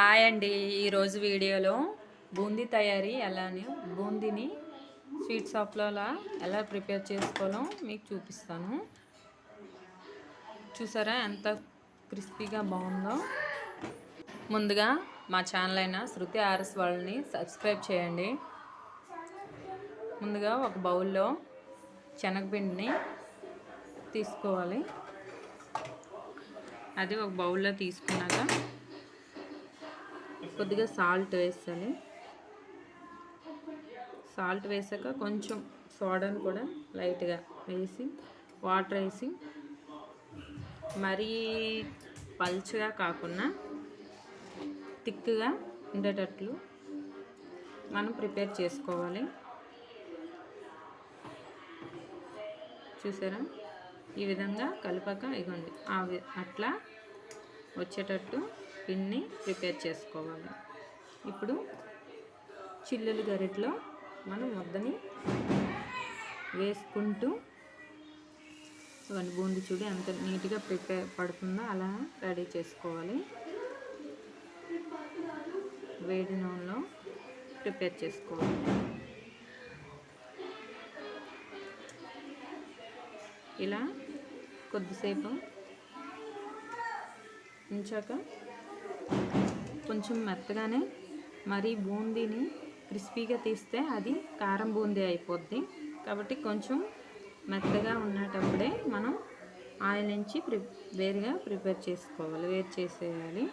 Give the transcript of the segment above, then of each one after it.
Hi అండి. ఈరోజు వీడియోలో బూందీ తయారీ ఎలానే బూందీని స్వీట్ షాప్లో ఎలా ప్రిపేర్ చేసుకోవాలో మీకు చూపిస్తాను. చూసారా ఎంత క్రిస్పీగా బాగుందో? ముందుగా మా ఛానల్ అయిన శృతి ఆర్ఎస్ వాళ్ళని సబ్స్క్రైబ్ చేయండి. ముందుగా ఒక బౌల్లో శనగపిండిని తీసుకోవాలి. అది ఒక బౌల్లో తీసుకున్నాక కొద్దిగా సాల్ట్ వేస్తాను. సాల్ట్ వేసాక కొంచెం సోడాను కూడా లైట్గా వేసి వాటర్ వేసి మరీ పల్చగా కాకుండా థిక్గా ఉండేటట్లు మనం ప్రిపేర్ చేసుకోవాలి. చూసారా? ఈ విధంగా కలపక ఇగోండి. అట్లా వచ్చేటట్టు పిండిని ప్రిపేర్ చేసుకోవాలి. ఇప్పుడు చిల్లులు గరిటలో మనం ముద్దని వేసుకుంటూ ఇవన్నీ బూంది చూడి ఎంత నీట్గా ప్రిపేర్ పడుతుందో అలా రెడీ చేసుకోవాలి. వేడి నూనెలో ప్రిపేర్ చేసుకోవాలి. ఇలా కొద్దిసేపు ఉంచాక కొంచెం మెత్తగానే మరీ బూందీని క్రిస్పీగా తీస్తే అది కారం బూందీ అయిపోద్ది. కాబట్టి కొంచెం మెత్తగా ఉన్నటప్పుడే మనం ఆయిల్ నుంచి ప్రి వేరుగా ప్రిపేర్ చేసుకోవాలి. వేరు చేసేయాలి.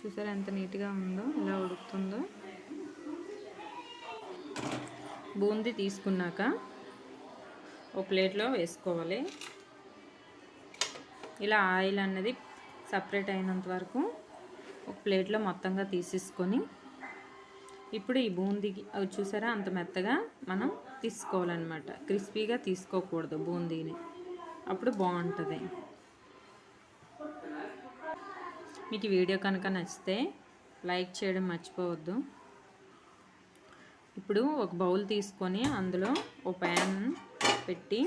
చూసారా ఎంత నీట్గా ఉందో ఎలా ఉడుకుతుందో? బూందీ తీసుకున్నాక ఒక ప్లేట్లో వేసుకోవాలి. ఇలా ఆయిల్ అన్నది సపరేట్ అయినంత వరకు ఒక ప్లేట్లో మొత్తంగా తీసేసుకొని ఇప్పుడు ఈ బూందీకి అవి చూసారా? అంత మెత్తగా మనం తీసుకోవాలన్నమాట. క్రిస్పీగా తీసుకోకూడదు బూందీని. అప్పుడు బాగుంటుంది. మీకు వీడియో కనుక నచ్చితే లైక్ చేయడం మర్చిపోవద్దు. ఇప్పుడు ఒక బౌల్ తీసుకొని అందులో ఒక ప్యాన్ పెట్టి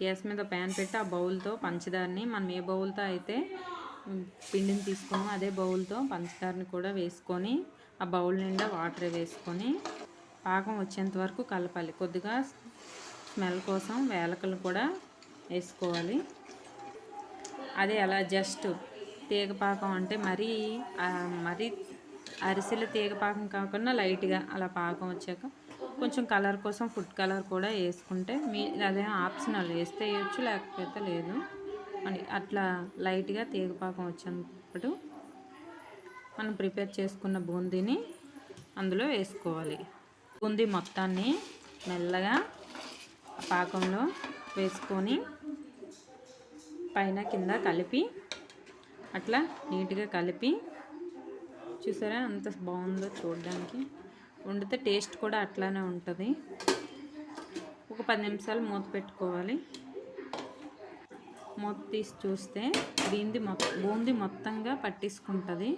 గ్యాస్ మీద ప్యాన్ పెట్టి ఆ బౌల్తో పంచదారని మనం ఏ బౌల్తో అయితే పిండిని తీసుకున్నామో అదే బౌల్తో పంచదారని కూడా వేసుకొని ఆ బౌల్ నిండా వాటర్ వేసుకొని పాకం వచ్చేంత వరకు కలపాలి. కొద్దిగా స్మెల్ కోసం వేలకలు కూడా వేసుకోవాలి. అదే అలా జస్ట్ తీగ పాకం అంటే మరీ మరీ అరిసెల తీగ పాకం కాకుండా లైట్గా అలా పాకం వచ్చాక కొంచెం కలర్ కోసం ఫుడ్ కలర్ కూడా వేసుకుంటే మీ అదే ఆప్షనల్ వేస్తే వేయచ్చు లేకపోతే లేదు. అని అట్లా లైట్గా తీగ పాకం వచ్చినప్పుడు మనం ప్రిపేర్ చేసుకున్న బూందీని అందులో వేసుకోవాలి. బూందీ మొత్తాన్ని మెల్లగా పాకంలో వేసుకొని పైన కింద కలిపి అట్లా నీట్గా కలిపి చూసారా అంత బాగుందో చూడడానికి. వండితే టేస్ట్ కూడా అట్లానే ఉంటుంది. ఒక పది నిమిషాలు మూత పెట్టుకోవాలి. మూత తీసి చూస్తే బూంది మొ బూంది మొత్తంగా పట్టేసుకుంటుంది.